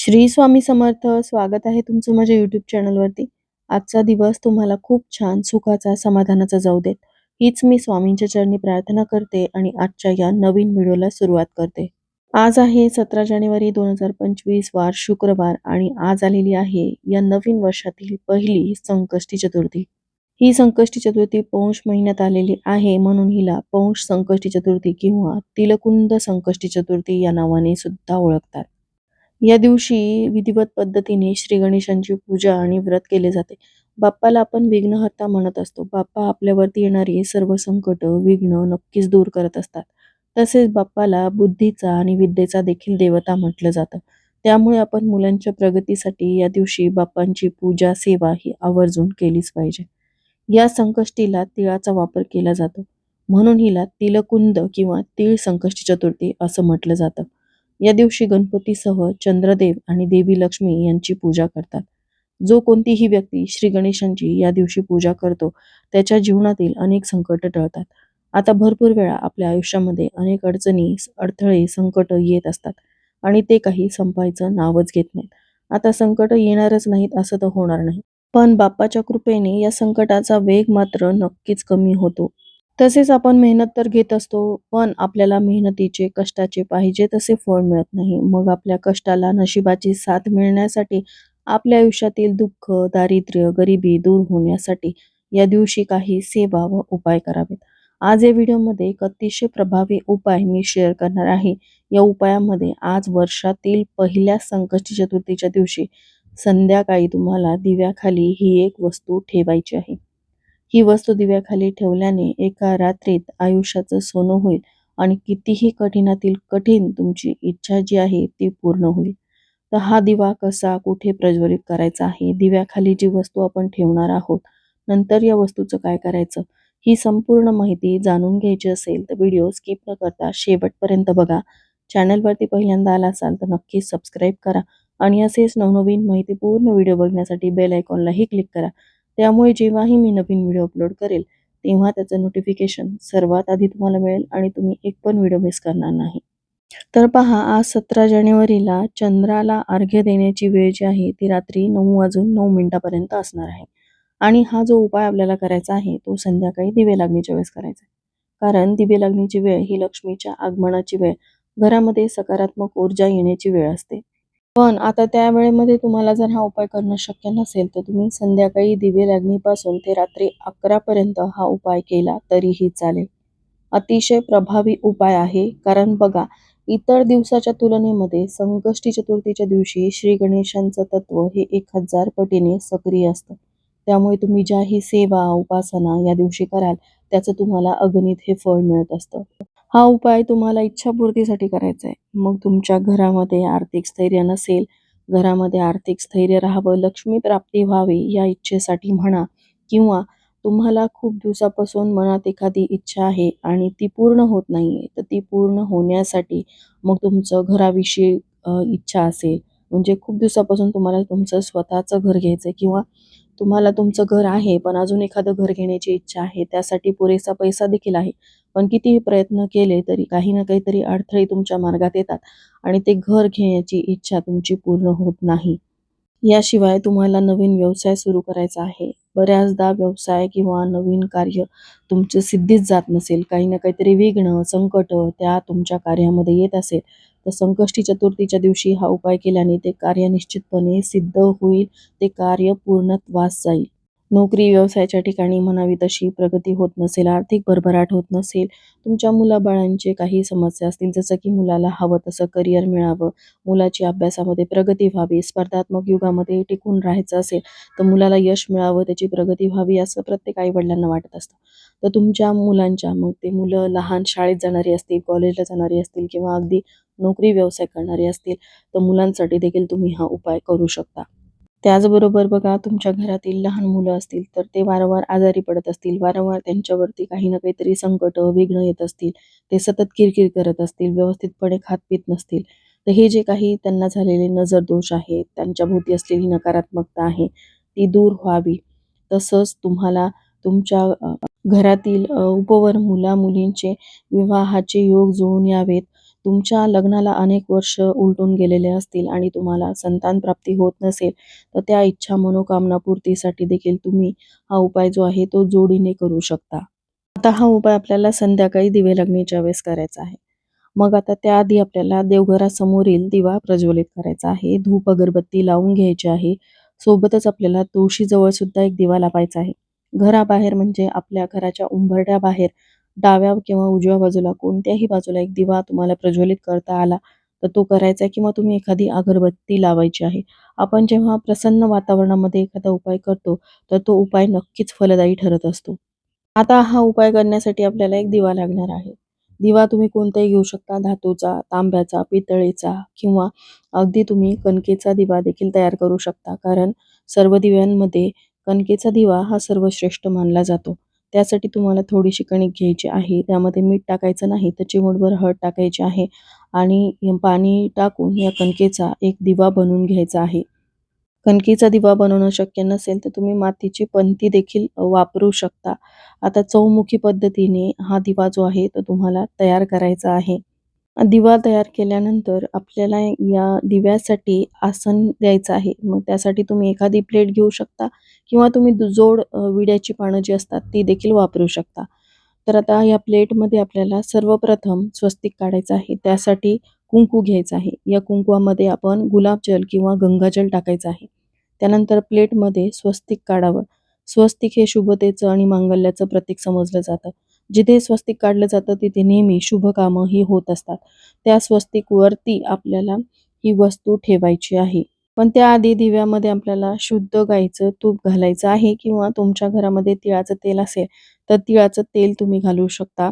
श्री स्वामी समर्थ स्वागत आहे तुमचं माझ्या युट्यूब चॅनलवरती आजचा दिवस तुम्हाला खूप छान सुखाचा समाधानाचा जाऊ देत. हीच मी स्वामींच्या चरणी प्रार्थना करते आणि आजच्या या नवीन व्हिडिओला सुरुवात करते. आज आहे सतरा जानेवारी दोन हजार पंचवीस वार शुक्रवार आणि आज आलेली आहे या नवीन वर्षातील पहिली संकष्टी चतुर्थी. ही संकष्टी चतुर्थी पौष महिन्यात आलेली आहे म्हणून हिला पौष संकष्टी चतुर्थी किंवा तिलकुंद संकष्टी चतुर्थी या नावाने सुद्धा ओळखतात. या दिवशी विधिवत पद्धतीने श्री गणेशांची पूजा आणि व्रत केले जाते. बाप्पाला आपण विघ्नहर्ता म्हणत असतो. बाप्पा आपल्यावरती येणारी सर्व संकट विघ्न नक्कीच दूर करत असतात. तसेच बाप्पाला बुद्धीचा आणि विद्येचा देखील देवता म्हटलं जातं. त्यामुळे आपण मुलांच्या प्रगतीसाठी या दिवशी बाप्पांची पूजा सेवा ही आवर्जून केलीच पाहिजे. या संकष्टीला तिळाचा वापर केला जातो. म्हणून हिला तिलकुंद किंवा तीळ संकष्टी चतुर्थी असं म्हटलं जातं. या दिवशी गणपतीसह चंद्रदेव आणि देवी लक्ष्मी यांची पूजा करतात. जो कोणतीही व्यक्ती श्री गणेशांची या दिवशी पूजा करतो त्याच्या जीवनातील अनेक संकट टळतात. आता भरपूर वेळा आपल्या आयुष्यामध्ये अनेक अडचणी अडथळे संकट येत असतात आणि ते काही संपायचं नावच घेत नाहीत. आता संकट येणारच नाहीत असं तर होणार नाही. पण बाप्पाच्या कृपेने या संकटाचा वेग मात्र नक्कीच कमी होतो. तसेच आपण मेहनत तर घेत असतो पण आपल्याला मेहनतीचे कष्टाचे पाहिजे तसे फळ मिळत नाही. मग आपल्या कष्टाला नशिबाची साथ मिळण्यासाठी आपल्या आयुष्यातील दुःख दारिद्र्य गरिबी दूर होण्यासाठी या दिवशी काही सेवा व उपाय करावेत. आज या व्हिडिओमध्ये एक अतिशय प्रभावी उपाय मी शेअर करणार आहे. या उपायामध्ये आज वर्षातील पहिल्या संकष्टी चतुर्थीच्या दिवशी संध्याकाळी तुम्हाला दिव्याखाली ही एक वस्तू ठेवायची आहे. ही वस्तू दिव्याखाली ठेवल्याने एका रात्रीत आयुष्याचं सोनं होईल आणि कितीही कठीणातील कठीण तुमची इच्छा जी आहे ती पूर्ण होईल. तर हा दिवा कसा कुठे प्रज्वलित करायचा आहे दिव्याखाली जी वस्तू आपण ठेवणार आहोत नंतर या वस्तूचं काय करायचं ही संपूर्ण माहिती जाणून घ्यायची असेल तर व्हिडिओ स्किप न करता शेवटपर्यंत बघा. चॅनलवरती पहिल्यांदा आला असाल तर नक्की सबस्क्राईब करा आणि असेच नवनवीन माहितीपूर्ण व्हिडिओ बघण्यासाठी बेल आयकॉनलाही क्लिक करा. त्यामुळे जेव्हाही मी नवीन व्हिडिओ अपलोड करेल तेव्हा त्याचं नोटिफिकेशन सर्वात आधी तुम्हाला मिळेल आणि तुम्ही एक पण व्हिडिओ मिस करणार नाही. तर पहा आज सतरा जानेवारीला चंद्राला अर्घ्य देण्याची वेळ जी आहे ती रात्री नऊ वाजून नऊ मिनिटापर्यंत असणार आहे. आणि हा जो उपाय आपल्याला करायचा आहे तो संध्याकाळी दिवे लागणीच्या वेळेस करायचा आहे. कारण दिवे लागणीची वेळ ही लक्ष्मीच्या आगमनाची वेळ घरामध्ये सकारात्मक ऊर्जा येण्याची वेळ असते. पण आता त्या वेळेमध्ये तुम्हाला जर हा उपाय करणं शक्य नसेल तर तुम्ही संध्याकाळी दिवे लागणीपासून ते रात्री अकरापर्यंत हा उपाय केला तरीही चालेल. अतिशय प्रभावी उपाय आहे कारण बघा इतर दिवसाच्या तुलनेमध्ये संकष्टी चतुर्थीच्या दिवशी श्री गणेशांचं तत्व हे एक हजार पटीने सक्रिय असतं. त्यामुळे तुम्ही ज्याही सेवा उपासना या दिवशी कराल त्याचं तुम्हाला अगणित हे फळ मिळत असतं. हा उपाय तुम्हाला इच्छापूर्तीसाठी करायचा आहे. मग तुमच्या घरामध्ये आर्थिक स्थैर्य नसेल घरामध्ये आर्थिक स्थैर्य राहावं लक्ष्मी प्राप्ती व्हावी या इच्छेसाठी म्हणा किंवा तुम्हाला खूप दिवसापासून मनात एखादी इच्छा आहे आणि ती पूर्ण होत नाही आहे तर ती पूर्ण होण्यासाठी मग तुमचं घराविषयी इच्छा असेल. म्हणजे खूप दिवसापासून तुम्हाला तुमचं स्वतःचं घर घ्यायचं आहे किंवा तुम्हाला तुमचं घर आहे पण अजून एखादं घर घेण्याची इच्छा आहे त्यासाठी पुरेसा पैसा देखील आहे. पण कितीही प्रयत्न केले तरी काही ना काहीतरी अडथळे तुमच्या मार्गात येतात आणि ते घर घेण्याची इच्छा तुमची पूर्ण होत नाही. याशिवाय तुम्हाला नवीन व्यवसाय सुरू करायचा आहे. बऱ्याचदा व्यवसाय किंवा नवीन कार्य तुमचे सिद्धीच जात नसेल काही ना काहीतरी विघ्न संकट त्या तुमच्या कार्यामध्ये येत असेल. तर संकष्टी चतुर्थीच्या दिवशी हा उपाय केल्याने ते कार्य निश्चितपणे सिद्ध होईल ते कार्य पूर्णत्वास जाईल. नोकरी व्यवसायाच्या ठिकाणी म्हणावी तशी प्रगती होत नसेल आर्थिक भरभराट होत नसेल तुमच्या मुलाबाळांचे काही समस्या असतील जसं की मुलाला हवं तसं करिअर मिळावं मुलाची अभ्यासामध्ये प्रगती व्हावी स्पर्धात्मक युगामध्ये टिकून राहायचं असेल तर मुलाला यश मिळावं त्याची प्रगती व्हावी असं प्रत्येक आईवडिलांना वाटत असतं. तर तुमच्या मुलांच्या मग ते मुलं लहान शाळेत जाणारी असतील कॉलेजला जाणारी असतील किंवा अगदी नोकरी व्यवसाय करणारे असतील तर मुलांसाठी देखील तुम्ही हा उपाय करू शकता. त्याचबरोबर बघा तुमच्या घरातील लहान मुलं असतील तर ते वारंवार आजारी पडत असतील वारंवार त्यांच्यावरती काही ना काहीतरी संकट विघ्न येत असतील ते सतत किरकिर करत असतील व्यवस्थितपणे खात पित नसतील तर हे जे काही त्यांना झालेले नजर दोष आहेत त्यांच्या भोवती असलेली नकारात्मकता आहे ती दूर व्हावी. तसंच तुम्हाला तुमच्या घरातील उपवर मुला मुलींचे विवाहाचे योग जुळून यावेत. तुमच्या लग्नाला अनेक वर्ष उलटून गेलेले असतील आणि तुम्हाला संतान प्राप्ती होत नसेल तर त्या इच्छा मनोकामना पूर्तीसाठी देखील तुम्ही हा उपाय जो आहे तो जोडीने करू शकता. आता हा उपाय आपल्याला संध्याकाळी दिवे लागण्याच्या वेळेस करायचा आहे. मग आता त्याआधी आपल्याला देवघरासमोरील दिवा प्रज्वलित करायचा आहे. धूप अगरबत्ती लावून घ्यायची आहे. सोबतच आपल्याला तुळशीजवळ सुद्धा एक दिवा लावायचा आहे. घराबाहेर म्हणजे आपल्या घराच्या उंबरठ्या बाहेर डाव्या किंवा उजव्या बाजूला कोणत्याही बाजूला एक दिवा तुम्हाला प्रज्वलित करता आला तर तो करायचा आहे किंवा तुम्ही एखादी अगरबत्ती लावायची आहे. आपण जेव्हा प्रसन्न वातावरणामध्ये एखादा उपाय करतो तर तो उपाय नक्कीच फलदायी ठरत असतो. आता हा उपाय करण्यासाठी आपल्याला एक दिवा लागणार आहे. दिवा तुम्ही कोणताही घेऊ शकता धातूचा तांब्याचा पितळेचा किंवा अगदी तुम्ही कणकेचा दिवा देखील तयार करू शकता कारण सर्व दिव्यांमध्ये कणकेचा दिवा हा सर्वश्रेष्ठ मानला जातो. त्यासाठी तुम्हाला थोडीशी कणिक घ्यायची आहे. त्यामध्ये मीठ टाकायचं नाही तर चिमूटभर हळद टाकायची आहे आणि पाणी टाकून या कणकेचा एक दिवा बनवून घ्यायचा आहे. कणकीचा दिवा बनवणं शक्य नसेल तर तुम्ही मातीची पंती देखील वापरू शकता. आता चौमुखी पद्धतीने हा दिवा जो आहे तो तुम्हाला तयार करायचा आहे. दिवा तयार केल्यानंतर आपल्याला या दिव्यासाठी आसन द्यायचं आहे. मग त्यासाठी तुम्ही एखादी प्लेट घेऊ शकता किंवा तुम्ही जोड विड्याची पानं जी असतात ती देखील वापरू शकता. तर आता या प्लेटमध्ये आपल्याला सर्वप्रथम स्वस्तिक काढायचं आहे. त्यासाठी कुंकू घ्यायचं आहे. या कुंकवामध्ये आपण गुलाबजल किंवा गंगाजल टाकायचं आहे. त्यानंतर प्लेटमध्ये स्वस्तिक काढावं. स्वस्तिक हे शुभतेचं आणि मांगल्याचं प्रतीक समजलं जातं. जिथे स्वस्तिक काढलं जातं तिथे नेहमी शुभ कामं ही होत असतात. त्या स्वस्तिक वरती आपल्याला ही वस्तू ठेवायची आहे. पण त्याआधी दिव्यामध्ये आपल्याला शुद्ध गाईचं तूप घालायचं आहे किंवा तुमच्या घरामध्ये तिळाचं तेल असेल तर तिळाचं तेल तुम्ही घालू शकता.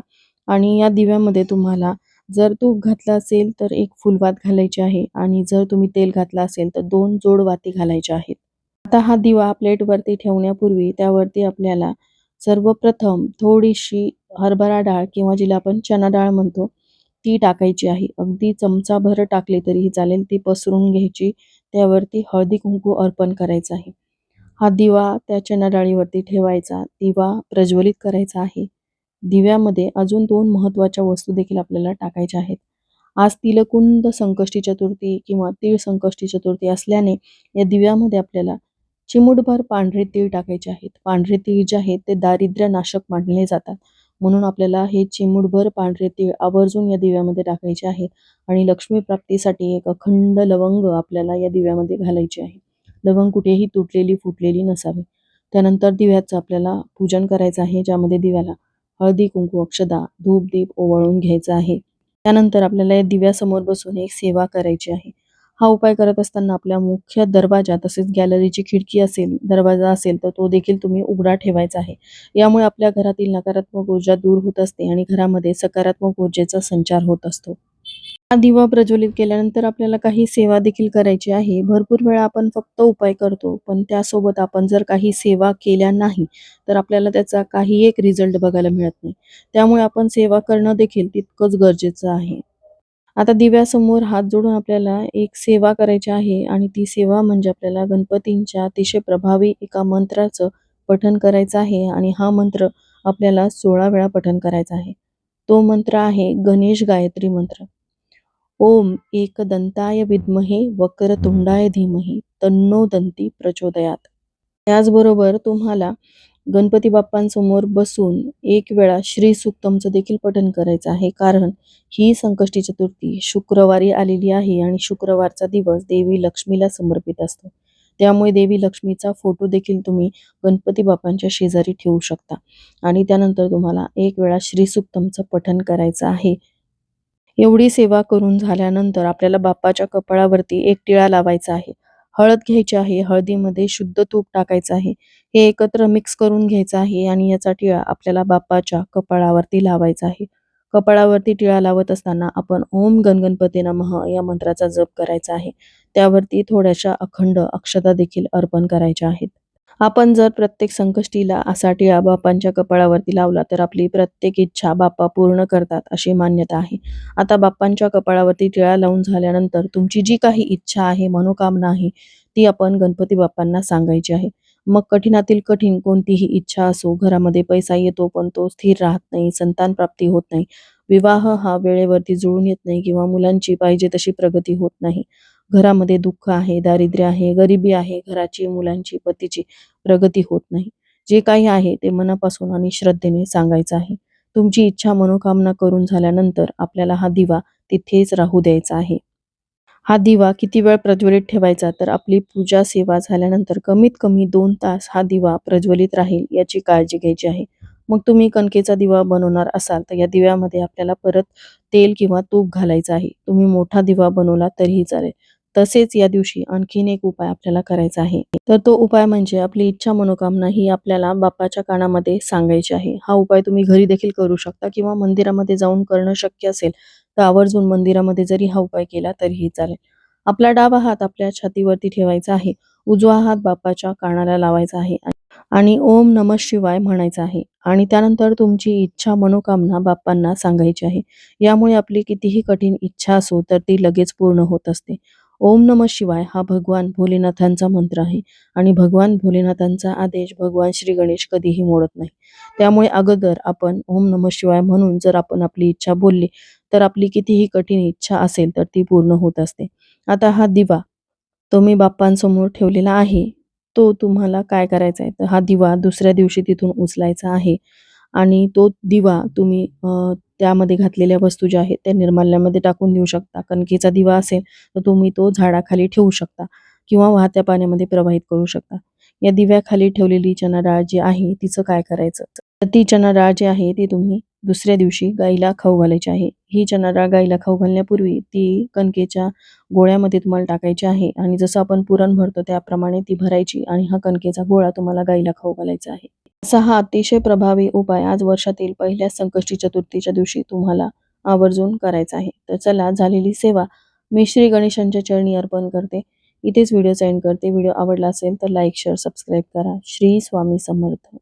आणि या दिव्यामध्ये तुम्हाला जर तूप घातलं असेल तर एक फुलवात घालायची आहे. आणि जर तुम्ही तेल घातलं असेल तर दोन जोड वाती घालायच्या आहेत. आता हा दिवा प्लेटवरती ठेवण्यापूर्वी त्यावरती आपल्याला सर्वप्रथम थोडीशी हरभरा डाळ किंवा जिला आपण चना डाळ म्हणतो ती टाकायची आहे. अगदी चमचाभर टाकली तरीही चालेल. ती पसरून घ्यायची. त्यावरती हळदी कुंकू अर्पण करायचं आहे. हा दिवा त्या चना डाळीवरती ठेवायचा. दिवा प्रज्वलित करायचा आहे. दिव्यामध्ये अजून दोन महत्त्वाच्या वस्तू देखील आपल्याला टाकायच्या आहेत. आज तिलकुंद संकष्टी चतुर्थी किंवा तीळ संकष्टी चतुर्थी असल्याने या दिव्यामध्ये आपल्याला चिमुटभर पांढरे तीळ टाकायचे आहेत. पांढरे तीळ जे आहेत ते दारिद्र्य नाशक मानले जातात. म्हणून आपल्याला हे चिमूटभर पांढरे तीळ आवर्जून या दिव्यामध्ये टाकायचे आहेत आणि लक्ष्मी प्राप्तीसाठी एक अखंड लवंग आपल्याला या दिव्यामध्ये घालायचे आहे. लवंग कुठेही तुटलेली फुटलेली नसावी. त्यानंतर दिव्याचं आपल्याला पूजन करायचं आहे ज्यामध्ये दिव्याला हळदी कुंकू अक्षदा धूप दीप ओवाळून घ्यायचं आहे. त्यानंतर आपल्याला या दिव्यासमोर बसून एक सेवा करायची आहे. हा उपाय करत असताना आपल्या मुख्य दरवाजा तसेच गॅलरीची खिडकी असेल दरवाजा असेल तर तो देखील तुम्ही उघडा ठेवायचा आहे. यामुळे आपल्या घरातील नकारात्मक ऊर्जा दूर होत असते आणि घरामध्ये सकारात्मक ऊर्जेचा संचार होत असतो. हा दिवा प्रज्वलित केल्यानंतर आपल्याला काही सेवा देखील करायची आहे. भरपूर वेळा आपण फक्त उपाय करतो पण त्यासोबत आपण जर काही सेवा केल्या नाही तर आपल्याला त्याचा काही एक रिझल्ट बघायला मिळत नाही. त्यामुळे आपण सेवा करणं देखील तितकंच गरजेचं आहे. आता दिव्यासमोर हात जोडून आपल्याला एक सेवा करायची आहे आणि ती सेवा म्हणजे आपल्याला गणपतींच्या अतिशय प्रभावी एका मंत्राचं पठन करायचं आहे आणि हा मंत्र आपल्याला सोळा वेळा पठन करायचा आहे. तो मंत्र आहे गणेश गायत्री मंत्र. ओम एकदंताय विद्महे वक्रतुंडाय धीमहि तन्नो दंती प्रचोदयात. त्याचबरोबर तुम्हाला गणपती बाप्पांसमोर बसून एक वेळा श्री सुक्तमचं देखील पठन करायचं आहे. कारण ही संकष्टी चतुर्थी शुक्रवारी आलेली आहे आणि शुक्रवारचा दिवस देवी लक्ष्मीला समर्पित असतो. त्यामुळे देवी लक्ष्मीचा फोटो देखील तुम्ही गणपती बाप्पांच्या शेजारी ठेवू शकता. आणि त्यानंतर तुम्हाला एक वेळा श्री सुक्तमचं पठन करायचं आहे. एवढी सेवा करून झाल्यानंतर आपल्याला बाप्पाच्या कपाळावरती एक टिळा लावायचा आहे. हळद घ्यायची आहे हळदीमध्ये शुद्ध तूप टाकायचं आहे. हे एकत्र मिक्स करून घ्यायचं आहे आणि याचा टिळा आपल्याला बाप्पाच्या कपाळावरती लावायचा आहे. कपाळावरती टिळा लावत असताना आपण ओम गणगणपती नमः या मंत्राचा जप करायचा आहे. त्यावरती थोड्याशा अखंड अक्षता देखील अर्पण करायच्या आहेत. आपण जर प्रत्येक संकष्टीला असा टिळा कपाळावरती लावला तर आपली प्रत्येक इच्छा बाप्पा पूर्ण करतात अशी मान्यता आहे. आता बाप्पांच्या कपाळावरती टिळा लावून झाल्यानंतर तुमची जी काही इच्छा आहे मनोकामना आहे ती आपण गणपती बाप्पांना सांगायची आहे. मग कठीणातील कठीण कोणतीही इच्छा असो घरामध्ये पैसा येतो पण तो स्थिर राहत नाही संतान प्राप्ती होत नाही. विवाह हा वेळेवरती जुळून येत नाही किंवा मुलांची पाहिजे तशी प्रगती होत नाही. घरामध्ये दुःख आहे दारिद्र्य आहे गरिबी आहे घराची मुलांची पतीची प्रगती होत नाही. जे काही आहे ते मनापासून आणि श्रद्धेने सांगायचं आहे. तुमची इच्छा मनोकामना करून झाल्यानंतर आपल्याला हा दिवा तिथेच राहू द्यायचा आहे. हा दिवा किती वेळ प्रज्वलित ठेवायचा तर आपली पूजा सेवा झाल्यानंतर कमीत कमी दोन तास हा दिवा प्रज्वलित राहील याची काळजी घ्यायची आहे. मग तुम्ही कणकेचा दिवा बनवणार असाल तर या दिव्यामध्ये आपल्याला परत तेल किंवा तूप घालायचं आहे. तुम्ही मोठा दिवा बनवला तरीही चालेल. तसेच या दिवशी आणखीन एक उपाय आपल्याला करायचा आहे. तर तो उपाय म्हणजे आपली इच्छा मनोकामना ही आपल्याला बाप्पाच्या कानामध्ये सांगायची आहे. हा उपाय तुम्ही घरी देखील करू शकता किंवा मंदिरामध्ये जाऊन करणं शक्य असेल तर आवर्जून मंदिरामध्ये जरी हा उपाय केला तरीही चालेल. आपला डावा हात आपल्या छातीवरती ठेवायचा आहे. उजवा हात बाप्पाच्या कानाला लावायचा आहे आणि ओम नम शिवाय म्हणायचं आहे. आणि त्यानंतर तुमची इच्छा मनोकामना बाप्पांना सांगायची आहे. यामुळे आपली कितीही कठीण इच्छा असो तर ती लगेच पूर्ण होत असते. ओम नम शिवाय हा भगवान भोलेनाथांचा मंत्र आहे आणि भगवान भोलेनाथांचा आदेश भगवान श्री गणेश कधीही मोडत नाही. त्यामुळे अगोदर आपण ओम नम शिवाय म्हणून जर आपण आपली इच्छा बोलली तर आपली कितीही कठीण इच्छा असेल तर ती पूर्ण होत असते. आता हा दिवा तो मी बाप्पांसमोर ठेवलेला आहे. तो तुम्हाला काय करायचा आहे? तर हा दिवा दुसऱ्या दिवशी तिथून उचलायचा आहे आणि तो दिवा तुम्ही त्यामध्ये घातलेल्या वस्तू ज्या आहेत त्या निर्माल्यामध्ये टाकून देऊ शकता. कणकेचा दिवा असेल तर तुम्ही तो झाडाखाली ठेवू शकता किंवा वाहत्या पाण्यामध्ये प्रवाहित करू शकता. या दिव्याखाली ठेवलेली चना डाळ जी आहे तिचं काय करायचं? तर ती चना डाळ जी आहे ती तुम्ही दुसऱ्या दिवशी गाईला खाऊ घालायची आहे. ही चना डाळ गाईला खाऊ घालण्यापूर्वी ती कणकेच्या गोळ्यामध्ये तुम्हाला टाकायची आहे आणि जसं आपण पुरण भरतो त्याप्रमाणे ती भरायची आणि हा कणकेचा गोळा तुम्हाला गाईला खाऊ घालायचा आहे. असा हा अतिशय प्रभावी उपाय आज वर्षातील पहिल्या संकष्टी चतुर्थीच्या दिवशी तुम्हाला आवर्जून करायचा आहे. तर चला झालेली सेवा मी श्री गणेशांच्या चरणी अर्पण करते. इथेच व्हिडिओ सेंड करते. व्हिडिओ आवडला असेल तर लाईक शेअर सबस्क्राईब करा. श्री स्वामी समर्थ.